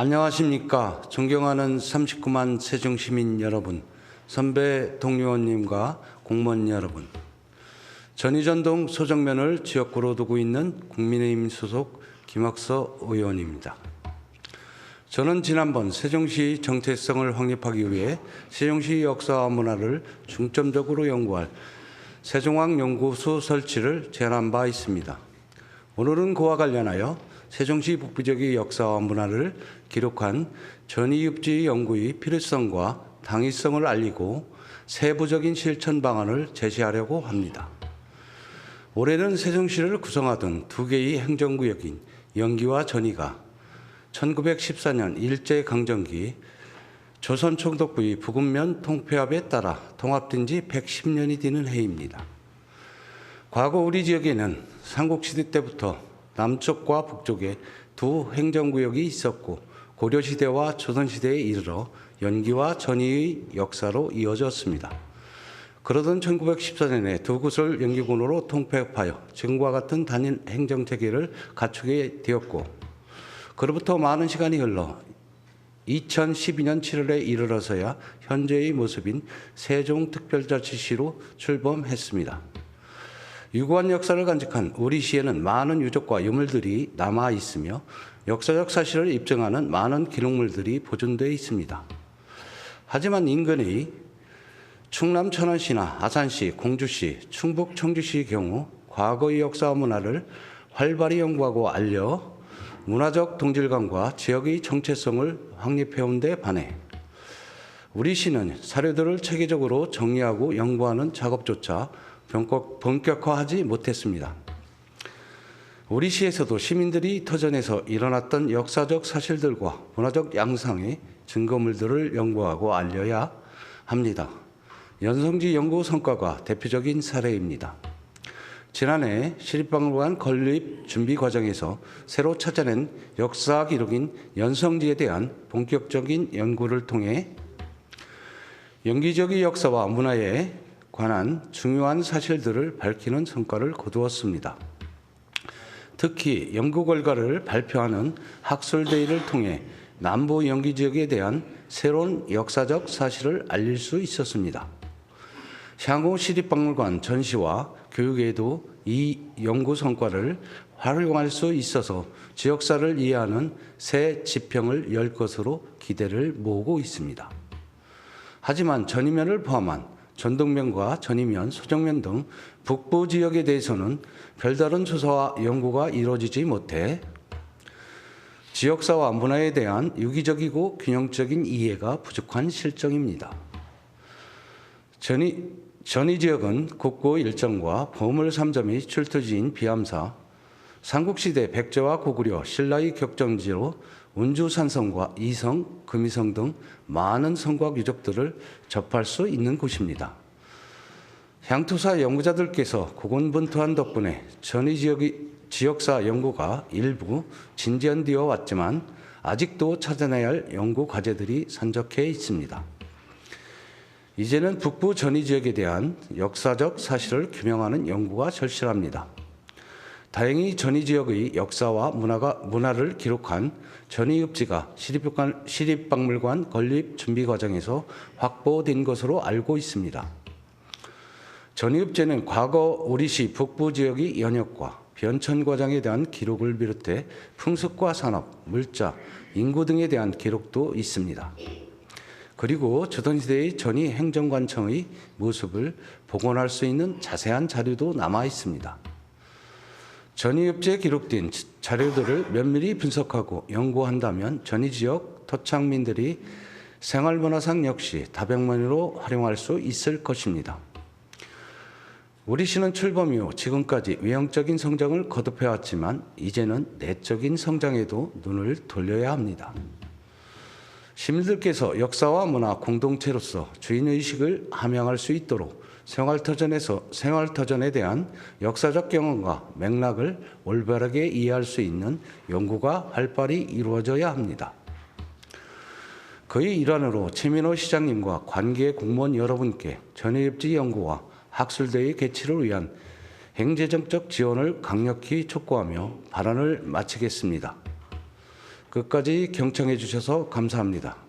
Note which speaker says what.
Speaker 1: 안녕하십니까. 존경하는 39만 세종시민 여러분, 선배 동료원님과 공무원 여러분. 전이전동 소정면을 지역구로 두고 있는 국민의힘 소속 김학서 의원입니다. 저는 지난번 세종시 정체성을 확립하기 위해 세종시 역사와 문화를 중점적으로 연구할 세종왕 연구소 설치를 제안한 바 있습니다. 오늘은 그와 관련하여 세종시 북부 지역의 역사와 문화를 기록한 전이읍지 연구의 필요성과 당위성을 알리고 세부적인 실천 방안을 제시하려고 합니다. 올해는 세종시를 구성하던 두 개의 행정구역인 영기와 전이가 1914년 일제강점기 조선총독부의 부근면 통폐합에 따라 통합된 지 110년이 되는 해입니다. 과거 우리 지역에는 삼국시대 때부터 남쪽과 북쪽에 두 행정구역이 있었고 고려시대와 조선시대에 이르러 연기와 전이의 역사로 이어졌습니다. 그러던 1914년에 두 곳을 연기군으로 통폐합하여 지금과 같은 단일 행정체계를 갖추게 되었고 그로부터 많은 시간이 흘러 2012년 7월에 이르러서야 현재의 모습인 세종특별자치시로 출범했습니다. 유구한 역사를 간직한 우리 시에는 많은 유적과 유물들이 남아 있으며 역사적 사실을 입증하는 많은 기록물들이 보존되어 있습니다. 하지만 인근의 충남 천안시나 아산시, 공주시, 충북 청주시의 경우 과거의 역사와 문화를 활발히 연구하고 알려 문화적 동질감과 지역의 정체성을 확립해온 데 반해 우리 시는 사료들을 체계적으로 정리하고 연구하는 작업조차 본격- 본격화하지 못했습니다. 우리 시에서도 시민들이 터전에서 일어났던 역사적 사실들과 문화적 양상의 증거물들을 연구하고 알려야 합니다. 연성지 연구 성과가 대표적인 사례입니다. 지난해 시립박물관 건립 준비 과정에서 새로 찾아낸 역사 기록인 연성지에 대한 본격적인 연구를 통해 연기적의 역사와 문화에 관한 중요한 사실들을 밝히는 성과를 거두었습니다. 특히 연구 결과를 발표하는 학술대회를 통해 남부 연기 지역에 대한 새로운 역사적 사실을 알릴 수 있었습니다. 향후 시립박물관 전시와 교육에도 이 연구 성과를 활용할 수 있어서 지역사를 이해하는 새 지평을 열 것으로 기대를 모으고 있습니다. 하지만 전이면을 포함한 전동면과 전이면, 소정면 등 북부 지역에 대해서는 별다른 조사와 연구가 이루어지지 못해 지역사와 문화에 대한 유기적이고 균형적인 이해가 부족한 실정입니다. 전이, 전이 지역은 국고 일정과 보물 3점이 출토지인 비암사, 삼국시대 백제와 고구려, 신라의 격정지로 운주산성과 이성, 금이성 등 많은 성곽 유적들을 접할 수 있는 곳입니다. 향토사 연구자들께서 고군분투한 덕분에 전이 지역의 지역사 연구가 일부 진전되어 왔지만 아직도 찾아내야 할 연구 과제들이 산적해 있습니다. 이제는 북부 전이 지역에 대한 역사적 사실을 규명하는 연구가 절실합니다. 다행히 전이 지역의 역사와 문화가, 문화를 기록한 전이읍지가 시립박물관, 시립박물관 건립 준비 과정에서 확보된 것으로 알고 있습니다. 전이읍지는 과거 우리시 북부 지역의 연역과 변천 과정에 대한 기록을 비롯해 풍습과 산업, 물자, 인구 등에 대한 기록도 있습니다. 그리고 조선시대의 전이 행정관청의 모습을 복원할 수 있는 자세한 자료도 남아 있습니다. 전이읍지에 기록된 자료들을 면밀히 분석하고 연구한다면 전이 지역 토착민들이 생활문화상 역시 다백만으로 활용할 수 있을 것입니다. 우리 시는 출범 이후 지금까지 외형적인 성장을 거듭해왔지만 이제는 내적인 성장에도 눈을 돌려야 합니다. 시민들께서 역사와 문화 공동체로서 주인의식을 함양할 수 있도록 생활터전에서 생활터전에 대한 역사적 경험과 맥락을 올바르게 이해할 수 있는 연구가 활발히 이루어져야 합니다. 그의 일환으로 최민호 시장님과 관계 공무원 여러분께 전해입지 연구와 학술대의 개최를 위한 행재정적 지원을 강력히 촉구하며 발언을 마치겠습니다. 끝까지 경청해 주셔서 감사합니다.